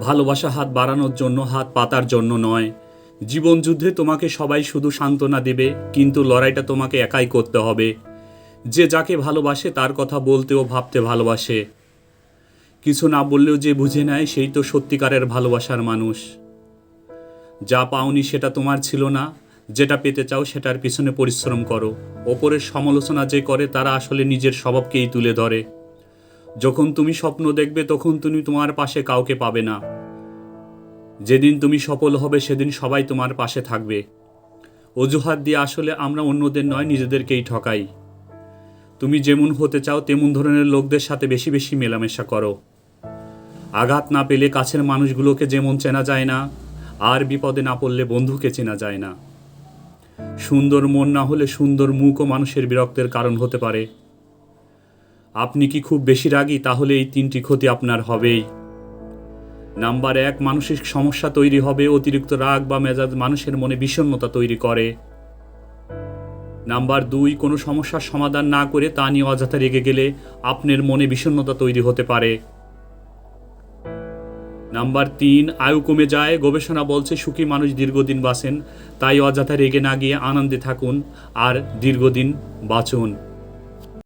ভালোবাসা হাত বাড়ানোর জন্য, হাত পাতার জন্য নয়। জীবন যুদ্ধে তোমাকে সবাই শুধু সান্ত্বনা দেবে, কিন্তু লড়াইটা তোমাকে একাই করতে হবে। যে যাকে ভালোবাসে, তার কথা বলতে ও ভাবতে ভালোবাসে। কিছু না বললেও যে বুঝে নেয়, সেই তো সত্যিকারের ভালোবাসার মানুষ। যা পাওনি সেটা তোমার ছিল না, যেটা পেতে চাও সেটার পিছনে পরিশ্রম করো। ওপরের সমালোচনা যে করে, তারা আসলে নিজের স্বভাবকেই তুলে ধরে। যখন তুমি স্বপ্ন দেখবে, তখন তুমি তোমার পাশে কাউকে পাবে না। যেদিন তুমি সফল হবে, সেদিন সবাই তোমার পাশে থাকবে। অজুহাত দিয়ে আসলে আমরা অন্যদের নয়, নিজেদেরকেই ঠকাই। তুমি যেমন হতে চাও, তেমন ধরনের লোকদের সাথে বেশি বেশি মেলামেশা করো। আঘাত না পেলে কাছের মানুষগুলোকে যেমন চেনা যায় না, আর বিপদে না পড়লে বন্ধুকে চেনা যায় না। সুন্দর মন না হলে সুন্দর মুখও মানুষের বিরক্তের কারণ হতে পারে। আপনি কি খুব বেশি রাগী? তাহলে এই তিনটি ক্ষতি আপনার হবেই। নাম্বার এক, মানসিক সমস্যা তৈরি হবে, অতিরিক্ত রাগ বা মেজাজ মানুষের মনে বিষণ্ণতা তৈরি করে। নাম্বার দুই, কোনো সমস্যার সমাধান না করে তা নিয়ে অযথা রেগে গেলে আপনার মনে বিষণ্ণতা তৈরি হতে পারে। নাম্বার তিন, আয়ু কমে যায়, গবেষণা বলছে সুখী মানুষ দীর্ঘদিন বাঁচেন, তাই অযথা রেগে না গিয়ে আনন্দে থাকুন আর দীর্ঘদিন বাঁচুন।